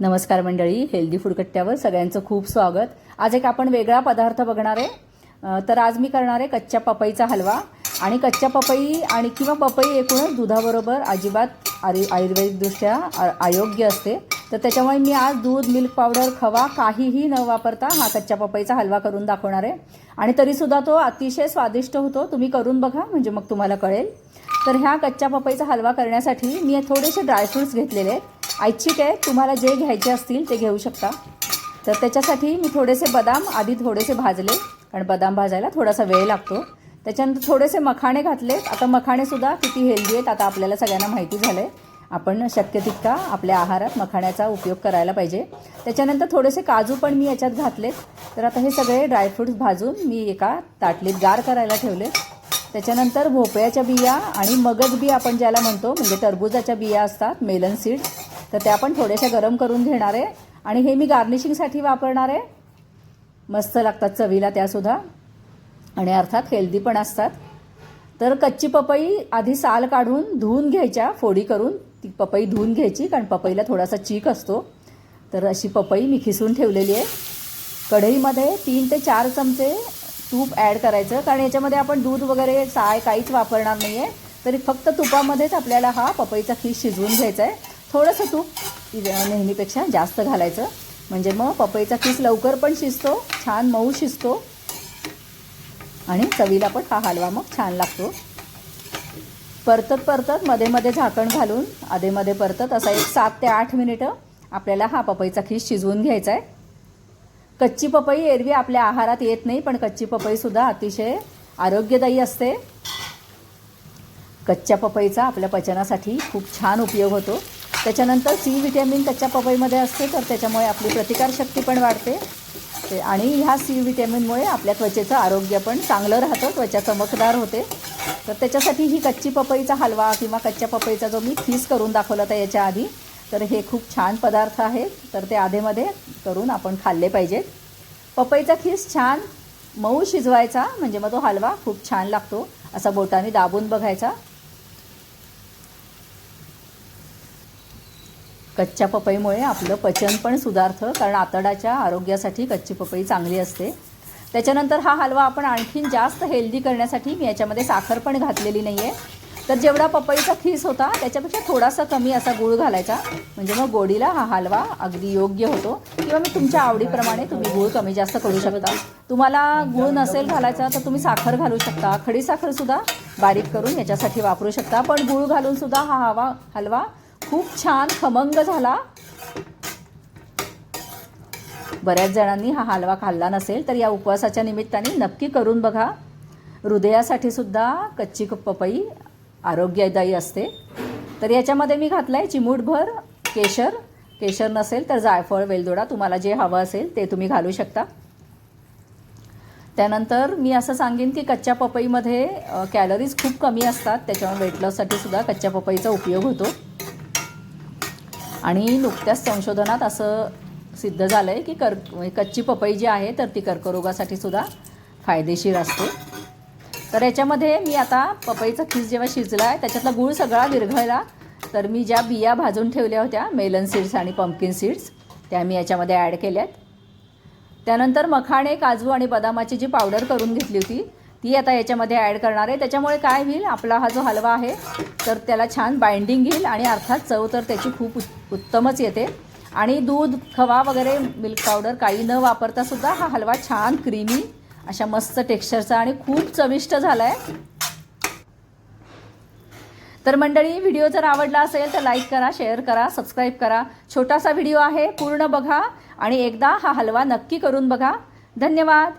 नमस्कार मंडळी healthy food कट्ट्यावर सगळ्यांचं खूप स्वागत. आज एक आपण वेगळा पदार्थ बघणार आहे. तर आज मी करणार आहे कच्च्या पपईचा हलवा. आणि कच्च्या पपई आणि किंवा पपई एकूणच दुधाबरोबर अजिबात आयु आयुर्वेदिकदृष्ट्या अयोग्य असते. तर त्याच्यामुळे मी आज दूध मिल्क पावडर खवा काहीही न वापरता हा कच्च्या पपईचा हलवा करून दाखवणार आहे. आणि तरीसुद्धा तो अतिशय स्वादिष्ट होतो. तुम्ही करून बघा म्हणजे मग तुम्हाला कळेल. तर ह्या कच्च्या पपईचा हलवा करण्यासाठी मी थोडेसे ड्रायफ्रूट्स घेतलेले आहेत. ऐच्छिक आहे तुम्हाला जे घ्यायचे असतील ते घेऊ शकता. तर त्याच्यासाठी मी थोडेसे बदाम आधी थोडेसे भाजले कारण बदाम भाजायला थोडासा वेळ लागतो. त्याच्यानंतर थोडेसे मखाणे घातलेत आता मखाणेसुद्धा किती हेल्दी आहेत आता आपल्याला सगळ्यांना माहिती झालं आहे आपण शक्य तितका आपल्या आहारात मखाण्याचा उपयोग करायला पाहिजे. त्याच्यानंतर थोडेसे काजू पण मी याच्यात घातलेत. तर आता हे सगळे ड्रायफ्रूट्स भाजून मी एका ताटलीत गार करायला ठेवले. त्याच्यानंतर भोपळ्याच्या बिया आणि मगज बी आपण ज्याला म्हणतो म्हणजे टरबुजाच्या बिया असतात मेलन सीड्स तर त्या पण थोड्याशा गरम करून घेणार आहे. आणि हे मी गार्निशिंगसाठी वापरणार आहे. मस्त लागतात चवीला त्यासुद्धा आणि अर्थात हेल्दी पण असतात. तर कच्ची पपई आधी साल काढून धुवून घ्यायच्या फोडी करून. ती पपई धुवून घ्यायची कारण पपईला थोडासा चीक असतो. तर अशी पपई मी खिसून ठेवलेली आहे. कढईमध्ये तीन ते चार चमचे तूप ॲड करायचं. कारण याच्यामध्ये आपण दूध वगैरे साय काहीच वापरणार नाही आहे तरी फक्त तुपामध्येच आपल्याला हा पपईचा खीस शिजवून घ्यायचा आहे. थोडंसं तूप नेहमीपेक्षा जास्त घालायचं. म्हणजे मग पपईचा किस लवकर पण शिजतो छान मऊ शिजतो. आणि चवीला पण हा हलवा मग छान लागतो. परतत परतत मध्ये मध्ये झाकण घालून आधेमध्ये परतत असा एक सात ते आठ मिनिटं आपल्याला हा पपईचा खीस शिजवून घ्यायचा आहे कच्ची पपई एरवी आपल्या आहारात येत नाही पण कच्ची पपईसुद्धा अतिशय आरोग्यदायी असते. कच्च्या पपईचा आपल्या पचनासाठी खूप छान उपयोग होतो. त्याच्यानंतर सी व्हिटॅमिन कच्च्या पपईमध्ये असते तर त्याच्यामुळे आपली प्रतिकारशक्ती पण वाढते. ते आणि ह्या सी विटॅमिनमुळे आपल्या त्वचेचं आरोग्य पण चांगलं राहतं त्वचा चमकदार होते. तर त्याच्यासाठी ही कच्ची पपईचा हलवा किंवा कच्च्या पपईचा जो मी खीस करून दाखवला होता याच्या आधी तर हे खूप छान पदार्थ आहेत. तर ते आधेमध्ये करून आपण खाल्ले पाहिजेत. पपईचा खीस छान मऊ शिजवायचा म्हणजे मग तो हलवा खूप छान लागतो. असा बोटाने दाबून बघायचा. कच्च्या पपईमुळे आपलं पचन पण सुधारतं कारण आतडाच्या आरोग्यासाठी कच्ची पपई चांगली असते. त्याच्यानंतर हा हलवा आपण आणखीन जास्त हेल्दी करण्यासाठी मी याच्यामध्ये साखर पण घातलेली नाही आहे तर जेवढा पपईचा खीस होता त्याच्यापेक्षा थोडासा कमी असा गूळ घालायचा. म्हणजे मग गोडीला हा हलवा अगदी योग्य होतो. किंवा मी तुमच्या आवडीप्रमाणे तुम्ही गूळ कमी जास्त करू शकता. तुम्हाला गूळ नसेल घालायचा तर तुम्ही साखर घालू शकता. खडी साखरसुद्धा बारीक करून याच्यासाठी वापरू शकता. पण गूळ घालूनसुद्धा हा हवा हलवा खूप छान खमंग झाला. बऱ्याच जणांनी हा हलवा खाल्ला नसेल तर या उपवासाच्या निमित्ताने नक्की करून बघा. हृदयासाठी सुद्धा कच्ची पपई आरोग्यदायी असते. तर याच्यामध्ये मी घातलं आहे चिमूटभर केशर. केशर नसेल तर जायफळ वेलदोडा तुम्हाला जे हवं असेल ते तुम्ही घालू शकता. त्यानंतर मी असं सांगेन की कच्च्या पपईमध्ये कॅलरीज खूप कमी असतात. त्याच्यामुळे वेट लॉससाठी सुद्धा कच्च्या पपईचा उपयोग होतो. आणि नुकत्याच संशोधनात असं सिद्ध झालं आहे की कर म्हणजे कच्ची पपई जी आहे तर ती कर्करोगासाठी सुद्धा फायदेशीर असते. तर याच्यामध्ये मी आता पपईचा खीस जेव्हा शिजला आहे त्याच्यातला गूळ सगळा विरघळला तर मी ज्या बिया भाजून ठेवल्या होत्या मेलन सीड्स आणि पंपकिन सीड्स त्या मी याच्यामध्ये ॲड केल्यात. त्यानंतर मखाणे काजू आणि बदामाची जी पावडर करून घेतली होती ती आता याच्यामध्ये ॲड करणार आहे. त्याच्यामुळे काय होईल आपला हा जो हलवा आहे तर त्याला छान बाइंडिंग येईल आणि अर्थात चव तर त्याची खूप उत- उत्तमच येते. आणि दूध खवा वगैरे मिल्क पावडर काही न वापरता सुद्धा हा हलवा छान क्रीमी अशा मस्त टेक्स्चरचा आणि खूप चविष्ट झाला आहे तर मंडळी व्हिडिओ जर आवडला असेल तर लाईक करा शेअर करा सबस्क्राईब करा. छोटासा व्हिडिओ आहे पूर्ण बघा आणि एकदा हा हलवा नक्की करून बघा. धन्यवाद.